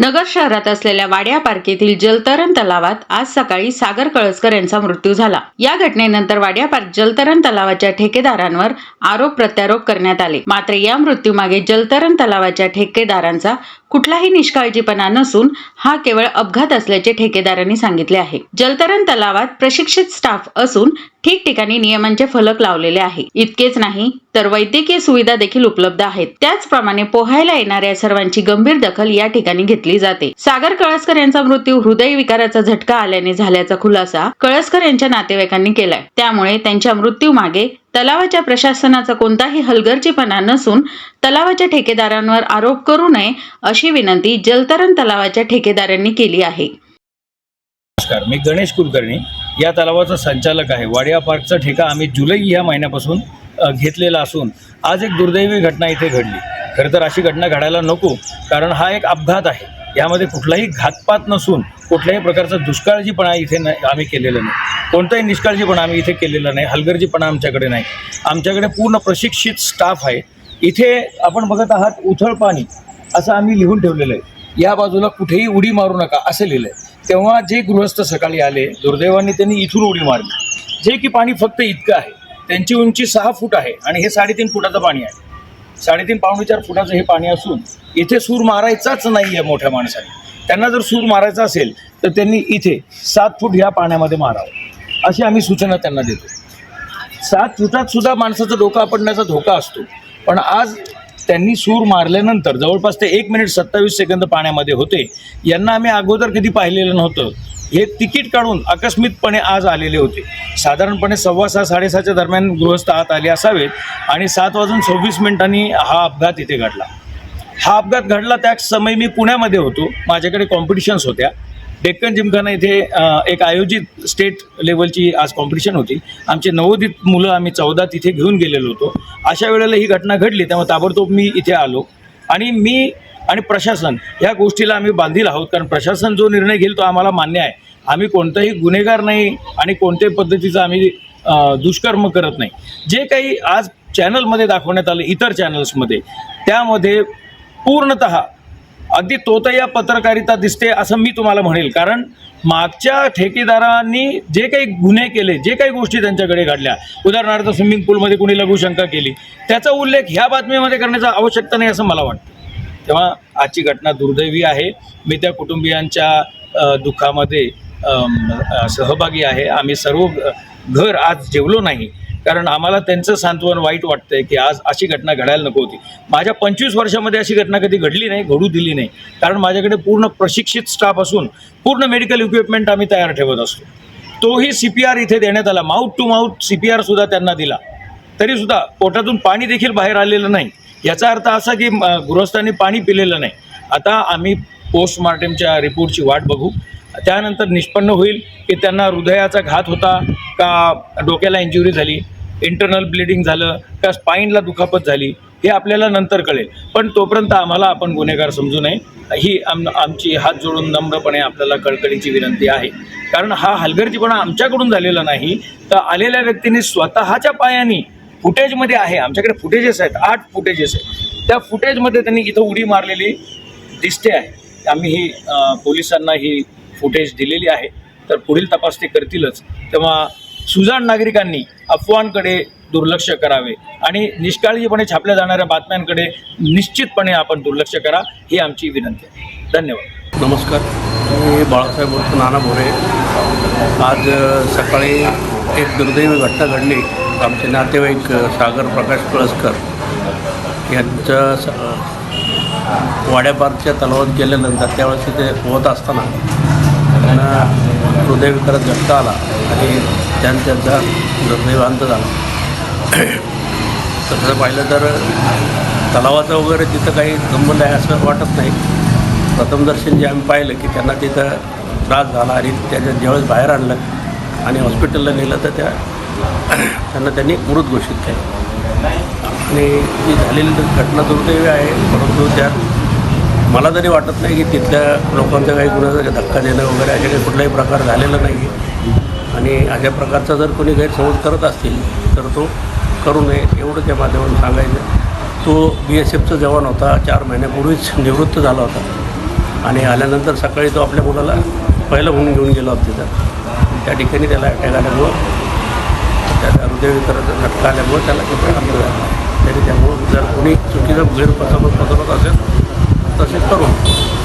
नगर शहरात असलेल्या वाड्या पार्केतील जलतरण तलावात आज सकाळी सागर कळसकर यांचा मृत्यू झाला. या घटनेनंतर वाड्या पार्क जलतरण तलावाच्या ठेकेदारांवर आरोप प्रत्यारोप करण्यात आले. मात्र या मृत्यूमागे जलतरण तलावाच्या ठेकेदारांचा कुठलाही निष्काळजीपणा नसून हा केवळ अपघात असल्याचे ठेकेदारांनी सांगितले आहे. जलतरण तलावात प्रशिक्षित स्टाफ असून ठिकठिकाणी नियमांचे फलक लावलेले आहे. इतकेच नाही तर वैद्यकीय सुविधा देखील उपलब्ध आहेत. त्याचप्रमाणे पोहायला येणाऱ्या सर्वांची गंभीर दखल या ठिकाणी घेतली जाते. सागर कळसकर यांचा मृत्यू हृदय विकाराचा झटका आल्याने झाल्याचा खुलासा कळसकर यांच्या नातेवाईकांनी केलाय. त्यामुळे त्यांच्या मृत्यू मागे तलावाच्या प्रशासनाचा कोणताही हलगर्जीपणा नसून तलावाच्या ठेकेदारांवर आरोप करू नये अशी विनंती जलतरण तलावाच्या ठेकेदारांनी केली आहे. नमस्कार मी गणेश कुलकर्णी. या तलावाचा संचालक आहे. वाडिया पार्कचा ठेका आम्ही जुलै या महिन्यापासून घेतलेला असून आज एक दुर्दैवी घटना इथे घडली. खरं तर अशी घटना घडायला नको कारण हा एक अपघात आहे. यामध्ये कुठलाही घातपात नसून कुठल्याही प्रकारचा दुष्काळजीपणा इथे न आम्ही केलेला नाही. कोणताही निष्काळजीपणा आम्ही इथे केलेला नाही. हलगर्जीपणा आमच्याकडे नाही. आमच्याकडे पूर्ण प्रशिक्षित स्टाफ आहे. इथे आपण बघत आहात उथळ पाणी असं आम्ही लिहून ठेवलेलं आहे. या बाजूला कुठेही उडी मारू नका असं लिहिलं आहे. तेव्हा जे गृहस्थ सकाळी आले दुर्दैवाने त्यांनी इथून उडी मारली. जे की पाणी फक्त इतकं आहे. त्यांची उंची सहा फूट आहे आणि हे साडेतीन फुटाचं पाणी आहे. साडेतीन पावणे चार फुटाचं हे पाणी असून इथे सूर मारायचाच नाही आहे मोठ्या माणसाने. त्यांना जर सूर मारायचा असेल तर त्यांनी इथे सात फूट ह्या पाण्यामध्ये मारावं. अशी आम्ही सूचना त्यांना देतो. सात फुटात सुद्धा माणसाचं डोकं आपडण्याचा धोका असतो. पण आज त्यांनी सूर मारल्यानंतर जवळपास ते एक मिनिट सत्तावीस सेकंद पाण्यामध्ये होते. यांना आम्ही अगोदर कधी पाहिलेलं नव्हतं. हे तिकीट काढून आकस्मितपणे आज आलेले होते. साधारणपणे सव्वा सहा साडेसहाच्या दरम्यान गृहस्थ आत आले असावेत आणि सात वाजून सव्वीस मिनिटांनी हा अपघात इथे घडला. हा अपघात घडला त्याच समय मी पुण्यामध्ये होतो. माझ्याकडे कॉम्पिटिशन्स होत्या. डेक्कन जिमखाना इथे एक आयोजित स्टेट लेवलची आज कॉम्पिटिशन होती. आमचे नवोदित मुलं आम्ही चौदा तिथे घेऊन गेलेलो होतो. अशा वेळेला ही घटना घडली त्यामुळे ताबडतोब मी इथे आलो. आणि मी आणि प्रशासन या गोष्टीला आम्ही बांधील आहोत. कारण प्रशासन जो निर्णय घेईल तो आम्हाला मान्य आहे. आम्ही कोणताही गुन्हेगार नाही आणि कोणत्याही पद्धतीचा आम्ही दुष्कर्म करत नाही. जे काही आज चॅनलमध्ये दाखवण्यात आलं इतर चॅनल्समध्ये त्यामध्ये पूर्णत अगदी तोतया पत्रकारिता दिसते असं मी तुम्हाला म्हणेल. कारण मागच्या ठेकेदारांनी जे काही गुन्हे केले जे काही गोष्टी त्यांच्याकडे घडल्या उदाहरणार्थ स्विमिंग पूलमध्ये कुणी लघुशंका केली त्याचा उल्लेख ह्या बातमीमध्ये करण्याचा आवश्यकता नाही असं मला वाटतं. तेव्हा आजची घटना दुर्दैवी आहे. मी त्या कुटुंबियांच्या दुःखामध्ये सहभागी आहे. आम्ही सर्व घर आज जेवलो नाही. कारण आम्हाला त्यांचं सांत्वन वाईट वाटतंय की आज अशी घटना घडायला नको होती. माझ्या पंचवीस वर्षामध्ये अशी घटना कधी घडली नाही घडू दिली नाही. कारण माझ्याकडे पूर्ण प्रशिक्षित स्टाफ असून पूर्ण मेडिकल इक्विपमेंट आम्ही तयार ठेवत असतो. तोही सी पी आर इथे देण्यात आला. Mouth to mouth C P आरसुद्धा त्यांना दिला. तरीसुद्धा पोटातून पाणी देखील बाहेर आलेलं नाही. याचा अर्थ असा की म, गृहस्थांनी पाणी पिलेलं नाही. आता आम्ही पोस्टमार्टमच्या रिपोर्टची वाट बघू. त्यानंतर निष्पन्न होईल की त्यांना हृदयाचा घात होता का डोक्याला इंजुरी झाली इंटरनल ब्लिडिंग झालं का स्पाईनला दुखापत झाली हे आपल्याला नंतर कळेल. पण तोपर्यंत आम्हाला आपण गुन्हेगार समजू नये. ही आम आमची हात जोडून नम्रपणे आपल्याला कळकळीची विनंती आहे. कारण हा हलगर्जीपणा आमच्याकडून झालेला नाही. तर आलेल्या व्यक्तीने स्वतःच्या पायाने फुटेजमध्ये आहे. आमच्याकडे फुटेजेस आहेत. आठ फुटेजेस आहेत. त्या फुटेजमध्ये त्यांनी इथं उडी मारलेली दिसते आहे. आम्ही ही पोलिसांना ही फुटेज दिलेली आहे. तर पुढील तपास ते करतीलच. तेव्हा सुजाण नागरिकांनी अफवांकडे दुर्लक्ष करावे आणि निष्काळजीपणे छापल्या जाणाऱ्या बातम्यांकडे निश्चितपणे आपण दुर्लक्ष करा ही आमची विनंती आहे. धन्यवाद. नमस्कार. मी बाळासाहेब नाना भोरे. आज सकाळी एक दुर्दैवी घटना घडली. आमचे नातेवाईक सागर प्रकाश कळसकर यांचं वाड्यापारच्या तलावात गेल्यानंतर त्यावेळेस तिथे होत असताना त्यांना हृदयविकारात झटका आला आणि त्यानं त्यांचा दुर्दैवांत झाला. तसं पाहिलं तर तलावाचं वगैरे तिथं काही जमलं आहे असं वाटत नाही. प्रथमदर्शन जे आम्ही पाहिलं की त्यांना तिथं त्रास झाला आणि त्याच्या ज्यावेळेस बाहेर आणलं आणि हॉस्पिटलला नेलं तर त्या त्यांना त्यांनी मृत घोषित केलं. आणि जी झालेली घटना दुर्दैवी आहे परंतु त्यात मला तरी वाटत नाही की तिथल्या लोकांचा काही कुणाचा धक्का देणं वगैरे असे काही कुठलाही प्रकार झालेला नाही आणि अशा प्रकारचा जर कोणी गैरसमज करत असतील तर तो करू नये एवढं त्या माध्यमातून सांगायचं. तो बी एस एफचा जवान होता चार महिन्यापूर्वीच निवृत्त झाला होता. आणि आल्यानंतर सकाळी तो आपल्या मुलाला पहिलं म्हणून घेऊन गेला होता तिथं. त्या ठिकाणी त्याला अटॅक आल्यामुळं त्याचा हृदयविकाराचा झटका आल्यामुळे त्याला ते अंत झाला त्याने त्यामुळं जर कोणी चुकीचं गैरफसवणूक पसरवत असेल तसे करून